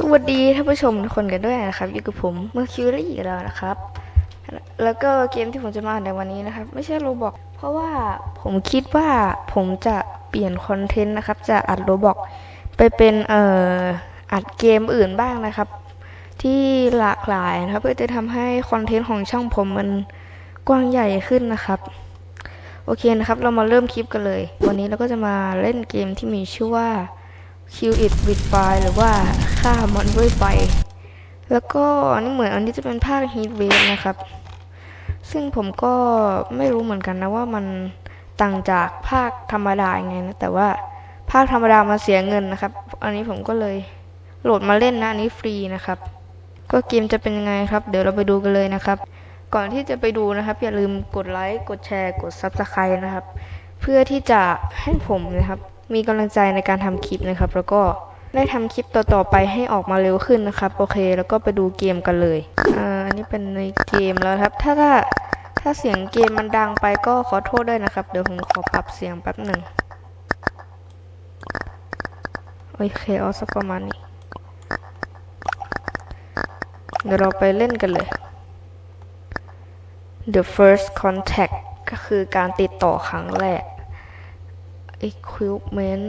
สวัสดีท่านผู้ชมทุกคนกันด้วยนะครับอยู่กับผมเมื่อคิวรี่อีกแล้วนะครับ แล้วก็เกมที่ผมจะมาในวันนี้นะครับ ไม่ใช่โรบอกเพราะว่าผมคิดว่าผมจะเปลี่ยนคอนเทนต์นะครับ จะอัดโรบอกไปเป็นเอ่ออัดเกมอื่นบ้างนะครับ ที่หลากหลายนะครับ เพื่อจะทำให้คอนเทนต์ของช่องผมมันกว้างใหญ่ขึ้นนะครับโอเคนะครับ เรามาเริ่มคลิปกันเลย วันนี้เราก็จะมาเล่นเกมที่มีชื่อว่า Kill it with fire หรือว่าฆ่ามันด้วยไฟ แล้วก็อันนี่เหมือนอันนี้จะเป็นภาค heat wave นะครับ ซึ่งผมก็ไม่รู้เหมือนกันนะว่ามันต่างจากภาคธรรมดายังไงนะ แต่ว่าภาคธรรมดามาเสียเงินนะครับ อันนี้ผมก็เลยโหลดมาเล่นนะ อันนี้ฟรีนะครับ ก็เกมจะเป็นยังไงครับ เดี๋ยวเราไปดูกันเลยนะครับ ก่อนที่จะไปดูนะครับ อย่าลืมกดไลค์ กดแชร์ กด Subscribe นะครับ เพื่อที่จะให้ผมนะครับ มีกำลังใจในการทำคลิปนะครับ แล้วก็ได้ทำคลิปต่อๆไปให้ออกมาเร็วขึ้นนะครับ โอเค แล้วก็ไปดูเกมกันเลยอ่าอันนี้เป็นในเกมแล้วครับ ถ้าถ้าถ้าเสียงเกมมันดังไปก็ขอโทษด้วยนะครับ เดี๋ยวผมขอปรับเสียงแป๊บหนึ่งโอเคเอาสักประมาณนี้ เดี๋ยวเราไปเล่นกันเลย The first contact ก็คือการติดต่อครั้งแรก equipment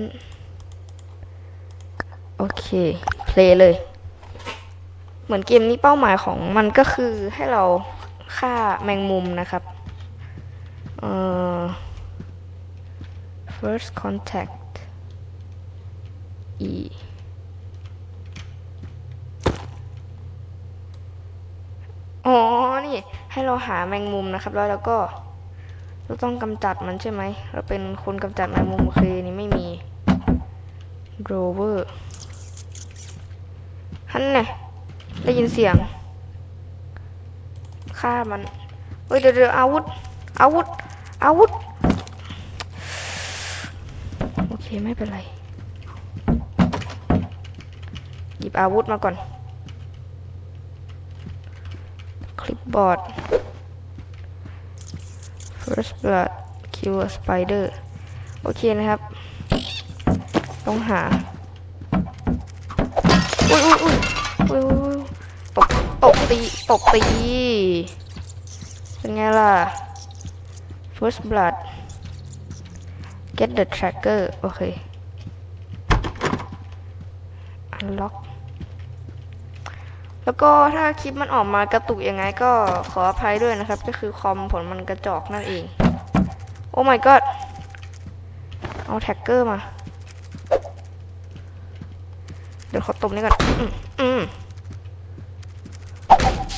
โอเค เพลย์เลย เหมือนเกมนี้เป้าหมายของมันก็คือให้เราฆ่าแมงมุมนะครับ เอ่อ first contact E อ๋อ นี่ ให้เราหาแมงมุมนะครับ แล้วเราก็ เราต้องกำจัดมันใช่ไหม เราเป็นคนกำจัดแมงมุมโอเคนี่ไม่มีโรเวอร์ฮันเนี่ยได้ยินเสียงฆ่ามันเฮ้ยเดี๋ยวเดี๋ยวอาวุธอาวุธอาวุธโอเคไม่เป็นไรหยิบอาวุธมาก่อน คลิปบอร์ด first blood kill a spider โอเคนะครับ ต้องหาอุ้ยอุ้ยอุ้ยอุ้ยอุ้ยตกตกตีตกตี เป็นไงล่ะ first blood get the tracker โอเค unlock แล้วก็ถ้าคลิปมันออกมากระตุกยังไงก็ขออภัยด้วยนะครับ ก็คือคอมผลมันกระจอกนั่นเอง โอ้ my god เอาแท็กเกอร์มา เดี๋ยวเขาตบนี่ก่อน อืมอืม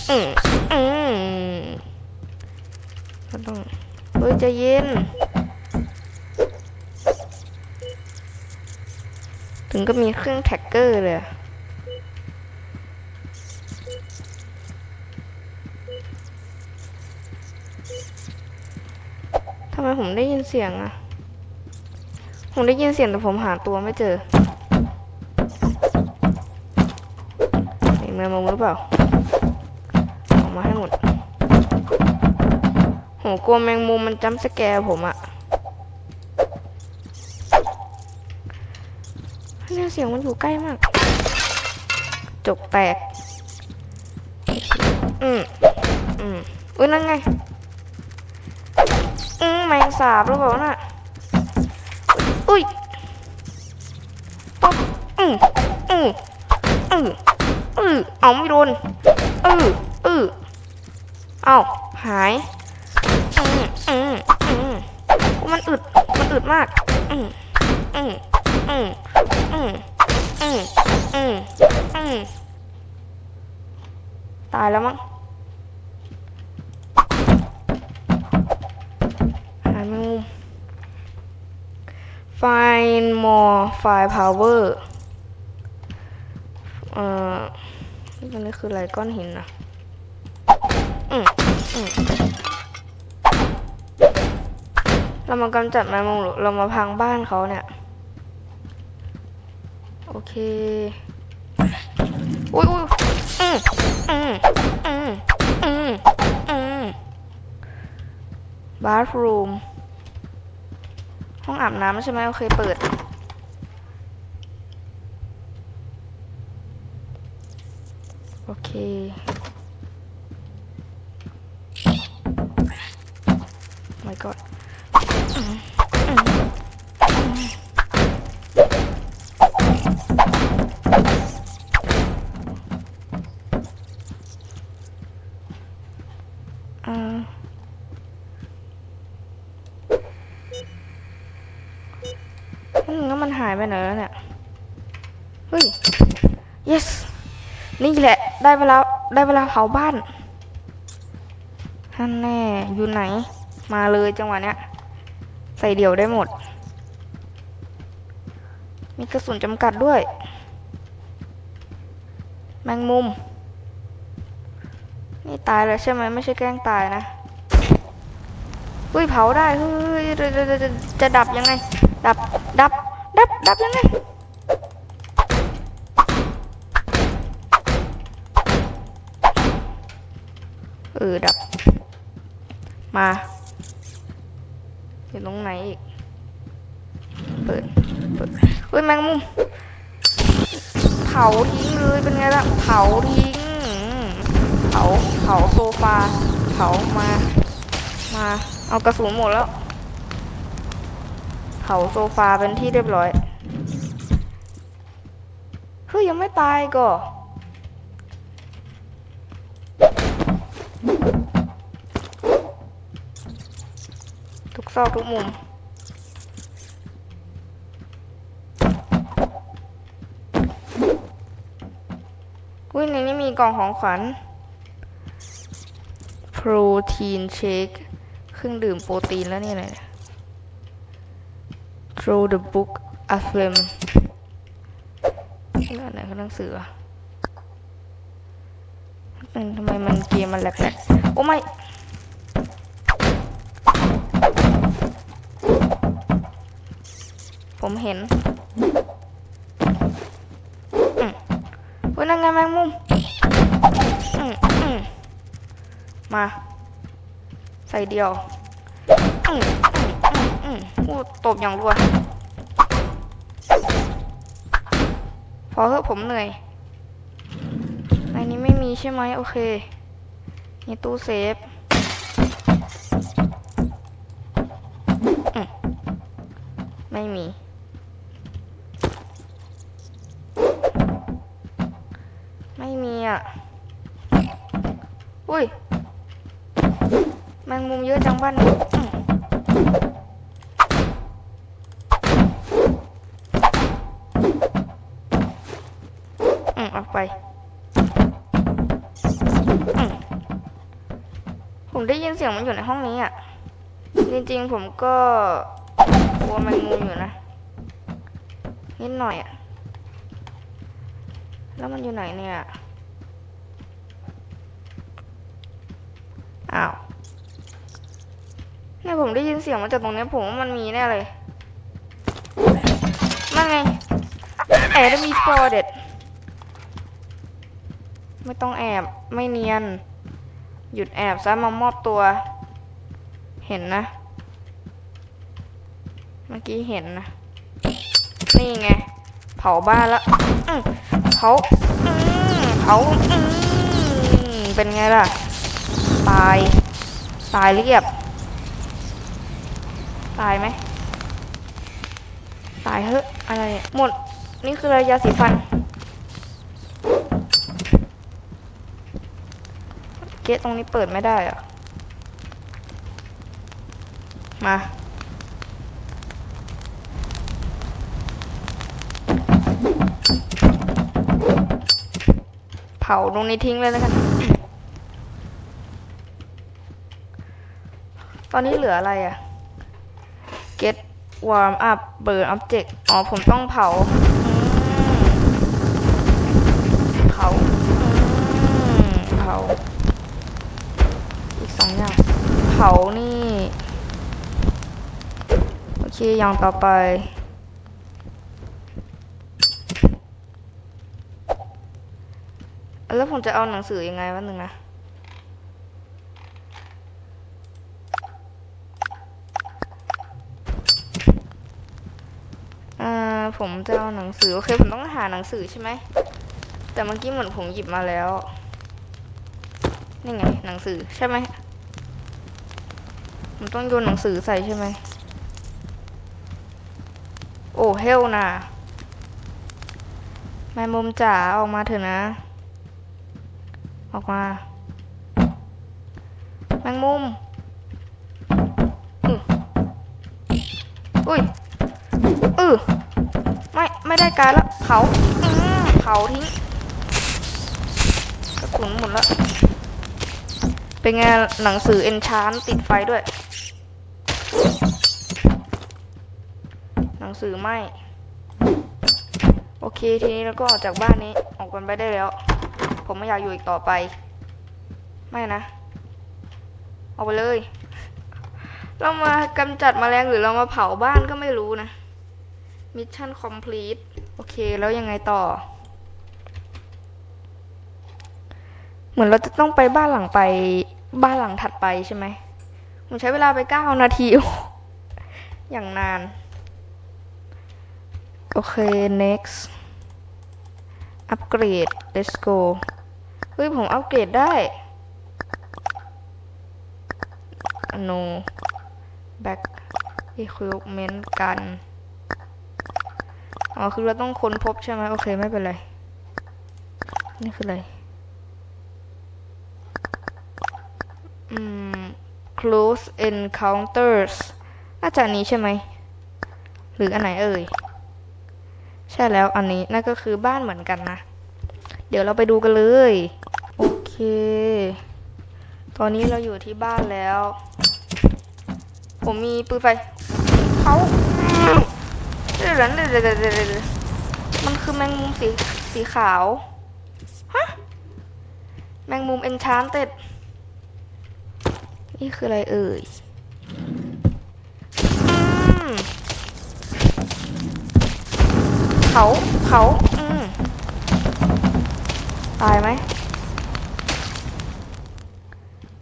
อืมอืมเราต้อง เฮ้ยใจเย็น ถึงก็มีเครื่องแท็กเกอร์เลยอะำไมผมได้ยินเสียงอะผมได้ยินเสียงแต่ผมหาตัวไม่เจอมีแมงมุมหรือเปล่าออกมาให้หมดโหกลัวแมงมุมมันจำสแกร์ผมอะเนี่ยเสียงมันอยู่ใกล้มาก จกแตก อืมอืมอุ้ยนั่นไงาบหรือเปล่าน่ะ อุ้ยตบอืมอืมอืมอืมเอาไม่โดนอืมอืมเอาหายอืมอืมอืมมันอึด มันอึดมาก อืมอืมอืมอืมอืมอือืมตายแล้วมั้ง แมงมุม find more firepower เอ่อนี่มันนี่คืออะไรก้อนหินนะอืมอืมเรามากำจัดแมงมุมเรามาพังบ้านเขาเนี่ย โอเค อุ้ยอุ้ยอืมอืมอืมอืมอืม bathroom ห้องอาบน้ำใช่ไหมโอเคเปิด โอเค my god ายไปไหนแล้วเนี่ย เฮ้ย yes นี่แหละ ได้เวลา ได้เวลาเผาบ้านท่านแน่ อยู่ไหน มาเลยจังหวะเนี้ย ใส่เดี่ยวได้หมด มีกระสุนจำกัดด้วย แมงมุม นี่ตายแล้วใช่ไหมไม่ใช่แกล้งตายนะเฮ้ยเผาได้ เฮ้ย จะจะจะจะจะดับยังไง ดับ ดับ ดับดับยังไงเออดับ มาอยู่ตรงไหนอีก เปิด เปิดเฮ้ยแมงมุม เผาทิ้งเลยเป็นไงล่ะ เผาทิ้ง เผา เผาโซฟา เผามา มา เอากระสุนหมดแล้ว เผาโซฟาเป็นที่เรียบร้อย เฮ้ยยังไม่ตายก่อทุกซอกทุกมุม อุ้ยในนี้มีกล่องของขวัญ โปรตีนเชค เครื่องดื่มโปรตีนแล้วนี่อะไรเนี่ย Throw the book a film นี่อะไรเขาหนังสืออะเป็นทำไมมันเกมมันแหลกๆ โอ้ไม่ ผมเห็นอืมเฮ้ยนั่งไงแมงมุมอืมมา ใส่เดียวอืม พูดตบอย่างรัว พอเถอะผมเหนื่อยในนี้ไม่มีใช่ไหมโอเค นี่ตู้เซฟไม่มี ไม่มีอะ อุ้ย แมงมุมเยอะจังบ้านนี้ อืมออกไป ผมได้ยินเสียงมันอยู่ในห้องนี้อะ จริงๆ ผมก็กลัวแมงมุมอยู่นะ นิดหน่อยอะ แล้วมันอยู่ไหนเนี่ย อ้าวเนี่ยผมได้ยินเสียงมาจากตรงนี้ผมว่ามันมีแน่เลยนั่นไงแอบ ไม่ต้องแอบ ไม่เนียน หยุดแอบซะมามอบตัว เห็นนะ เมื่อกี้เห็นนะ นี่ไง เผาบ้านแล้วเผาเผาเป็นไงล่ะ ตาย ตายเรียบ ตายไหม ตายเฮ้อะอะไร หมด นี่คืออะยาสีฟัน กตตรงนี้เปิดไม่ได้อะมา เผาตรงนี้ทิ้งเลยแล้วกัน ตอนนี้เหลืออะไรอะ get warm up burn object อ๋อ ผมต้องเผาอืมเผาอืมเผา อีกสองอย่าง เผานี่ โอเค อย่างต่อไป แล้วผมจะเอาหนังสือยังไงวะหนึ่งนะอ่าผมจะเอาหนังสือ โอเค ผมต้องหาหนังสือใช่ไหม แต่เมื่อกี้เหมือนผมหยิบมาแล้ว นี่ไง หนังสือใช่ไหม ผมต้องโยนหนังสือใส่ใช่ไหม โอ้เฮลนะแมงมุมจ๋าออกมาเถอะนะ ออกมา แมงมุมอุ้ยอือไม่ ไม่ได้การละเผาอืมเผาทิ้งกระสุนหมดแล้วเป็นไงหนังสือเอนชานติดไฟด้วย หนังสือไหมโอเค ทีนี้เราก็ออกจากบ้านนี้ออกกันไปได้แล้ว ผมไม่อยากอยู่อีกต่อไป ไม่นะออกไปเลย เรามากำจัดแมลงหรือเรามาเผาบ้านก็ไม่รู้นะมิชชั่นคอมพลีทโอเค แล้วยังไงต่อ เหมือนเราจะต้องไปบ้านหลังไปบ้านหลังถัดไปใช่ไหม ผมใช้เวลาไปเก้านาที อย่างนาน โอเค next อัปเกรด let's go เฮ้ย ผมอัปเกรดได้ no back equipment กัน อ๋อ คือเราต้องค้นพบใช่ไหมโอเค ไม่เป็นไร นี่คืออะไร อืม close encounters น่าจะนี้ใช่ไหม หรืออันไหนเอ่ย ใช่แล้วอันนี้นั่นก็คือบ้านเหมือนกันนะ เดี๋ยวเราไปดูกันเลย โอเค ตอนนี้เราอยู่ที่บ้านแล้ว ผมมีปืนไฟเขาเดี๋ยวเดี๋ยวเดี๋ยวเดี๋ยวมันคือแมงมุมสีสีขาว ฮะ แมงมุมเอนชานเต็ด นี่คืออะไรเอ่ยเขาเขาอืมตายไหม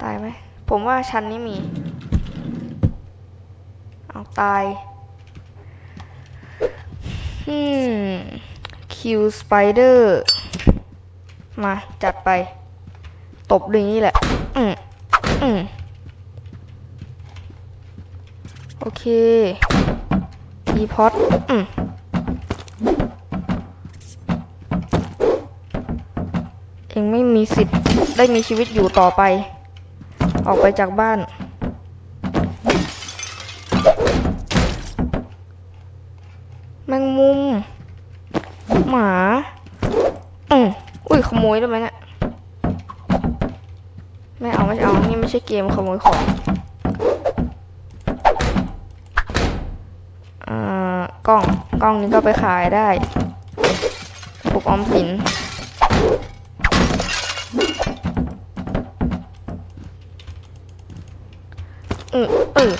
ตายไหม ผมว่าชั้นนี้มี เอาตาย อืม คิวสไปเดอร์ มา จัดไป ตบดึงนี่แหละ อืม อืม โอ เคทีพอตเองไม่มีสิทธิ์ได้มีชีวิตอยู่ต่อไป ออกไปจากบ้าน แมงมุม หมาอืมอุ้ยขโมยได้ไหมเนี่ยไม่เอาไม่เอา นี่ไม่ใช่เกมขโมยของ กล้อง กล้องนี้ก็ไปขายได้ปลูกออมสิน อืออือ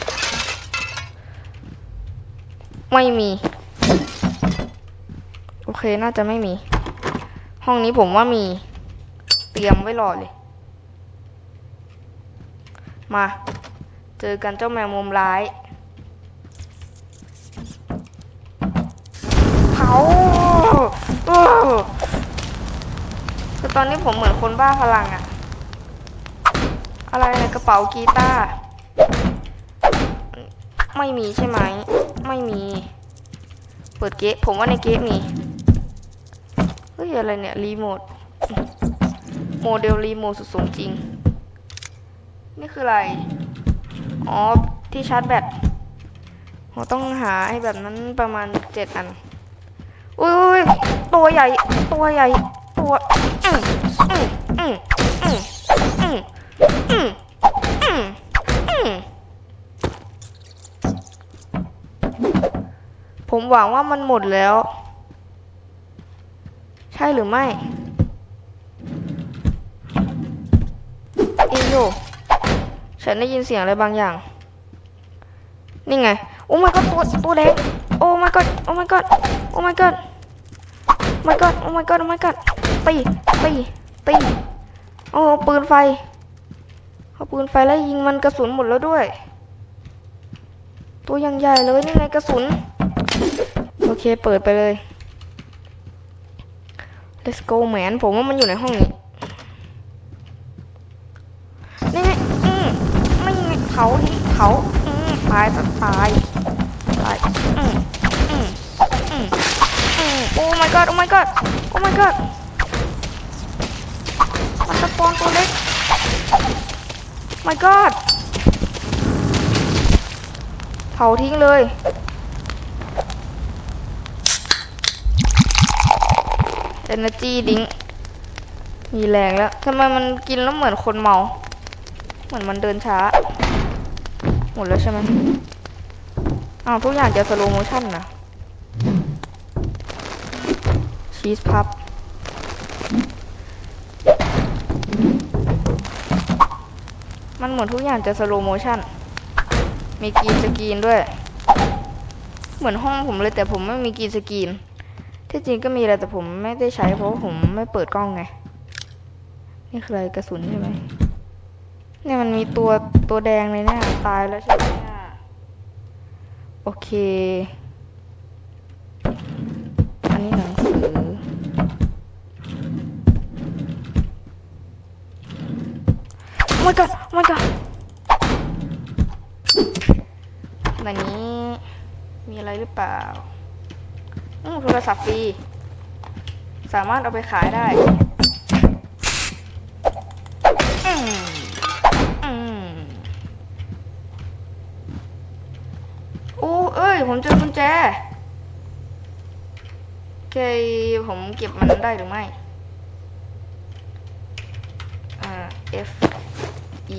ไม่มี โอเค น่าจะไม่มี ห้องนี้ผมว่ามี เตรียมไว้รอเลย มา เจอกันเจ้าแมวมุมร้าย ตอนนี้ผมเหมือนคนบ้าพลังอะอะไรในกระเป๋ากีตาร์ไม่มีใช่ไหม ไม่มี เปิดเกมผมว่าในเกมมีเฮ้ยอะไรเนี่ย รีโมท โมเดลรีโมทสุดสูงจริง นี่คืออะไร อ๋อ ที่ชาร์จแบตผมต้องหาไอ้แบบนั้นประมาณเจ็ดอัน อุ้ยตัวใหญ่ ตัวใหญ่ ตัว ผมหวังว่ามันหมดแล้ว ใช่หรือไม่อิโฉันได้ยินเสียงอะไรบางอย่าง นี่ไง โอ้ my god ตัวตัวแดงโอ้ my god โอ้ my god โอ้ my god my god โอ้ my god โอ้ my god ตี ตีตีโอ้ปืนไฟเอาปืนไฟแล้วยิงมันกระสุนหมดแล้วด้วย ตัวยังใหญ่เลยนี่ไงกระสุน โอเคเปิดไปเลย let's go man ผมว่ามันอยู่ในห้องนี้าทิ้งเผาอืมตายจะตายตายอืมอืมอืมอืมโอ้ my god โอ้ my god โอ้ my god สปอนตัวเล็ก my god เผาทิ้งเลย energy ดิ้งมีแรงแล้วทำไมมันกินแล้วเหมือนคนเมา เหมือนมันเดินช้า หมดแล้วใช่ไหมอ้าวทุกอย่างจะสโลโมชั่นนะชีสพับ มันเหมือนทุกอย่างจะสโลโมชั่น มีกรีนสกรีนด้วย เหมือนห้องผมเลยแต่ผมไม่มีกรีนสกรีน ที่จริงก็มีแหละแต่ผมไม่ได้ใช้เพราะว่าผมไม่เปิดกล้องไง นี่คืออะไรกระสุนใช่ไหมเนี่ยมันมีตัวตัวแดงเลยเนี่ยตายแล้วใช่ไหมโอเค อันนี้หนังสือ โอ้ my god โอ้ my god ในนี้มีอะไรหรือเปล่าอืมโทรศัพท์ฟรี สามารถเอาไปขายได้ อืมอืมโอ้เอ้ย ผมเจอกุญแจเคผมเก็บมันได้หรือไม่ อ่า F E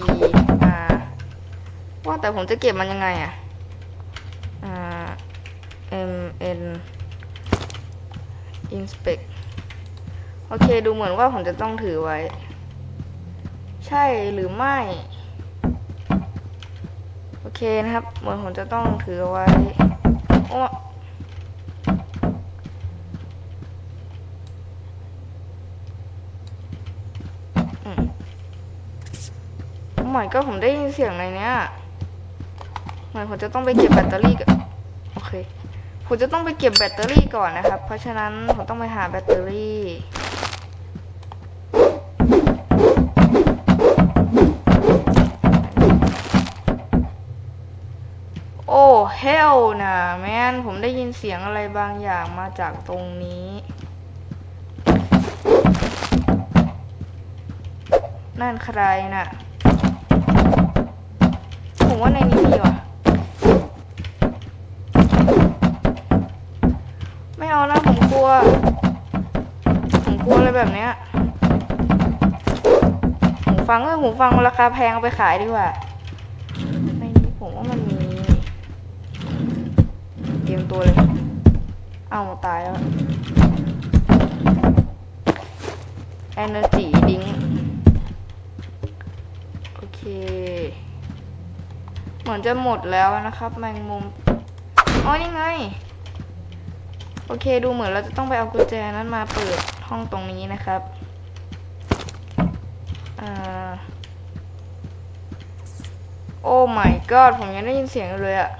R ว่าแต่ผมจะเก็บมันยังไงอะอ่า M N inspect โอเค ดูเหมือนว่าผมจะต้องถือไว้ ใช่หรือไม่ โอเคนะครับ เหมือนผมจะต้องถือไว้โอ้มโอ้ my god ผมได้ยินเสียงในเนี้ยเหมือนผมจะต้องไปเก็บแบตเตอรี่กับโอเค ผมจะต้องไปเก็บแบตเตอรี่ก่อนนะครับ เพราะฉะนั้นผมต้องไปหาแบตเตอรี่โอ้เฮลนะแมนผมได้ยินเสียงอะไรบางอย่างมาจากตรงนี้ นั่นใครน่ะ ผมว่าในนี้มีว่ะ ไม่เอานะผมกลัว ผมกลัวอะไรแบบเนี้ยหูฟังเออหูฟังราคาแพงเอาไปขายดีกว่า ในนี้ผมว่ามันมีเตรียมตัวเลย เอาตายแล้ว Energy ดิ้งโอเค เห มือนจะหมดแล้วนะครับแมงมุมอ๋อนี่ไง โอเคดูเหมือนเราจะต้องไปเอากุญแจนั้นมาเปิดห้องตรงนี้นะครับโอ้ my god ผมยังได้ยินเสียงเลยอะ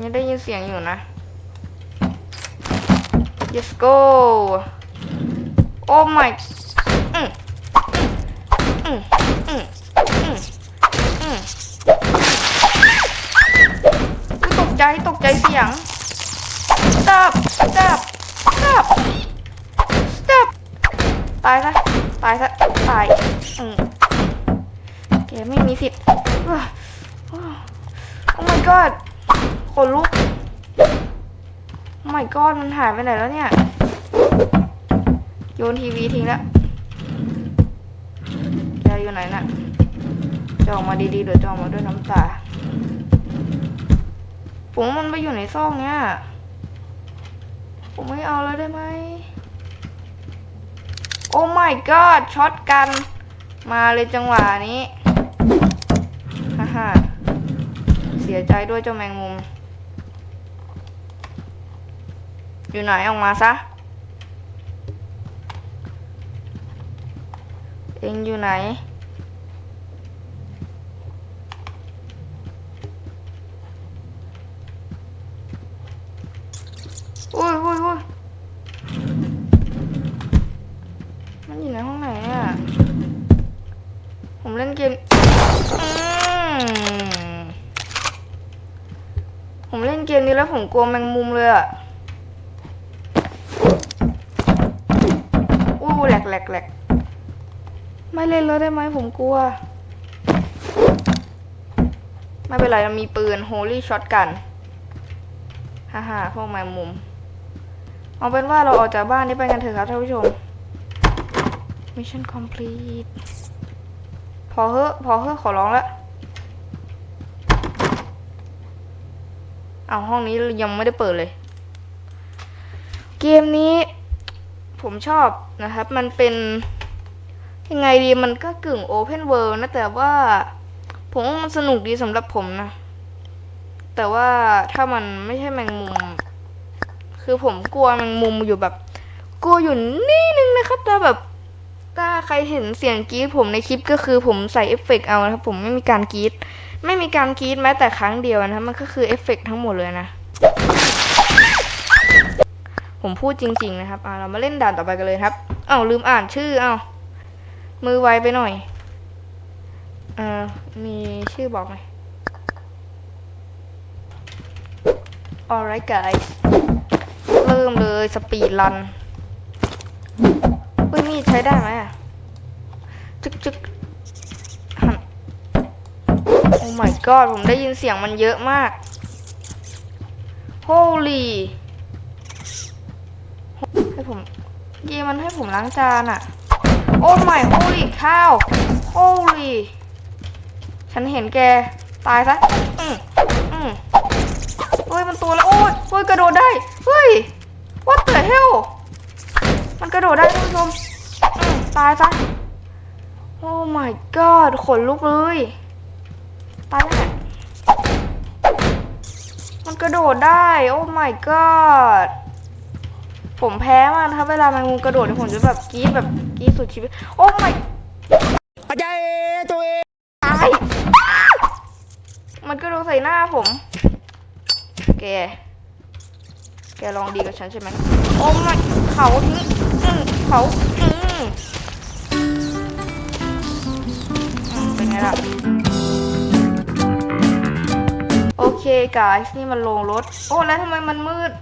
ยังได้ยินเสียงอยู่นะ let's go โอ้ my อืมอืมอืมอืมอืมอุ๊ย ตกใจตกใจเสียง stop stop stop stop ตายซะตายซะตายอืมแกไม่มีสิทธิ์โอ้ my god ขนลุก โอ้ my god มันหายไปไหนแล้วเนี่ย โยนทีวีทิ้งแล้ว อยู่ไหนน่ะจะออกมาดีๆหรือจะออกมาด้วยน้ำตาผมมันไปอยู่ในซอกเนี้ยผมไม่เอาแล้วได้ไหมโอ้ my god ช็อตกัน มาเลยจังหวะนี้ฮ่าฮ่าเสียใจด้วยเจ้าแมงมุม อยู่ไหนออกมาซะ เองอยู่ไหน ผมเล่นเกมผมเล่นเกมนี้แล้วผมกลัวแมงมุมเลยอะอู้แหลกแหลกแหลกไม่เล่นแล้วได้ไหมผมกลัว ไม่เป็นไรเรามีปืนโฮลี่ช็อตกันฮ่าฮ่าพวกแมงมุม เอาเป็นว่าเราออกจากบ้านนี้ไปกันเถอะครับท่านผู้ชม Mission complete พอเฮ้อพอเฮ้อขอร้องแล้วเอาห้องนี้ยังไม่ได้เปิดเลย เกมนี้ผมชอบนะครับ มันเป็นยังไงดีมันก็กึ่ง Open World นะ แต่ว่าผมว่ามันสนุกดีสำหรับผมนะ แต่ว่าถ้ามันไม่ใช่แมงมุม คือผมกลัวแมงมุมอยู่แบบ กลัวอยู่นี่นึงนะครับ แต่แบบ ถ้าใครเห็นเสียงกรี๊ดผมในคลิปก็คือผมใส่เอฟเฟกต์เอานะครับผมไม่มีการกรี๊ดไม่มีการกรี๊ดแม้แต่ครั้งเดียวนะครับมันก็คือเอฟเฟกต์ทั้งหมดเลยนะ ผมพูดจริง ๆ นะครับอ่าเรามาเล่นด่านต่อไปกันเลยครับเอ้าลืมอ่านชื่อเอ้ามือไวไปหน่อยเอ่อมีชื่อบอกไหม alright guys เริ่มเลยสปีดรัน อุ้ยมีดใช้ได้ไหมอะจึกจึกหันโอ้ my god ผมได้ยินเสียงมันเยอะมาก holy ให้ผมเกมมันให้ผมล้างจานอะโอ้ my holy ข้าว holy ฉันเห็นแก ตายซะ อืมอืมเฮ้ย มันตัวแล้ว โอ้ยเฮ้ย กระโดดได้ เฮ้ย what the hell มันกระโดดได้ท่านผู้ชมตายซะโอ้ my god ขนลุกเลย ตายแน่มันกระโดดได้ โอ้ my god ผมแพ้มากนะครับ เวลาแมงมุมกระโดดเนี่ยผมจะแบบกรี๊ดแบบกรี๊ดสุดชีวิต โอ้ my อาจารย์ตัวเองตายมันกระโดดใส่หน้าผม แก แกลองดีกับฉันใช่ไหม โอ้ my เขาทิ้ง เขาอืมเป็นไงล่ะ โอเคกายนี่มันลงรถ โอ้ แล้วทำไมมันมืด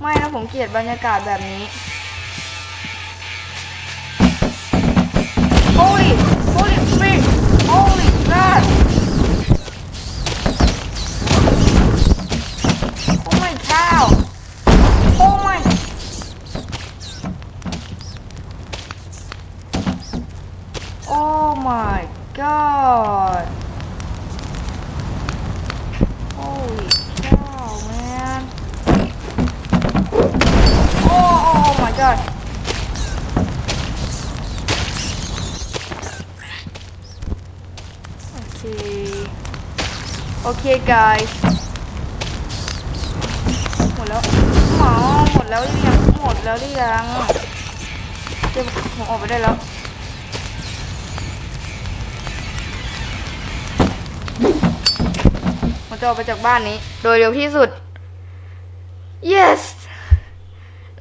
ไม่นะผมเกลียดบรรยากาศแบบนี้ Holy Holy frick Holy God Oh my cow Oh my Oh my God Holy cow man Oh oh my God โอเค โอเค guys หมดแล้วหมอหมดแล้วหรือยังหมดแล้วหรือยังเดี๋ยวผมออกไปได้แล้วผมจะออกไปจากบ้านนี้ โดยเร็วที่สุด yes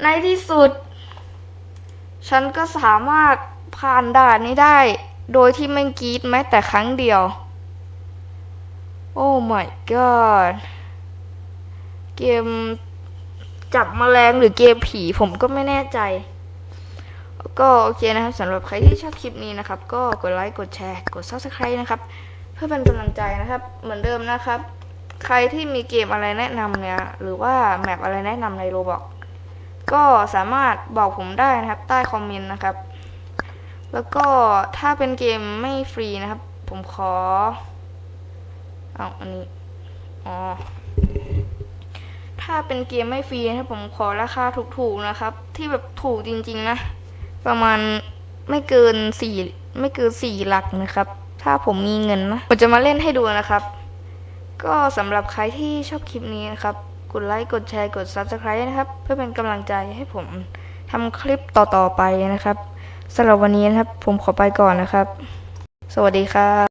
ในที่สุด ฉันก็สามารถผ่านด่านนี้ได้ โดยที่ไม่กรีดแม้แต่ครั้งเดียว โอ้ my god เกมจับแมลงหรือเกมผีผมก็ไม่แน่ใจ ก็โอเคนะครับสำหรับใครที่ชอบคลิปนี้นะครับ ก็กดไลค์กดแชร์ กด subscribe นะครับ เพื่อเป็นกำลังใจนะครับ เหมือนเดิมนะครับ ใครที่มีเกมอะไรแนะนำเนี่ยหรือว่าแมปอะไรแนะนำในโรบอกก็สามารถบอกผมได้นะครับ ใต้คอมเมนต์นะครับ แล้วก็ถ้าเป็นเกมไม่ฟรีนะครับ ผมขอ เอาอันนี้ อ๋อ ถ้าเป็นเกมไม่ฟรีนะผมขอราคาถูกๆนะครับ ที่แบบถูกจริงๆนะ ประมาณไม่เกินสี่ไม่เกินสี่หลักนะครับ ถ้าผมมีเงินนะ ผมจะมาเล่นให้ดูนะครับ ก็สำหรับใครที่ชอบคลิปนี้นะครับ กดไลค์ กดแชร์ กด Subscribe นะครับ เพื่อเป็นกำลังใจให้ผมทำคลิปต่อๆไปนะครับสำหรับวันนี้นะครับ ผมขอไปก่อนนะครับ สวัสดีครับ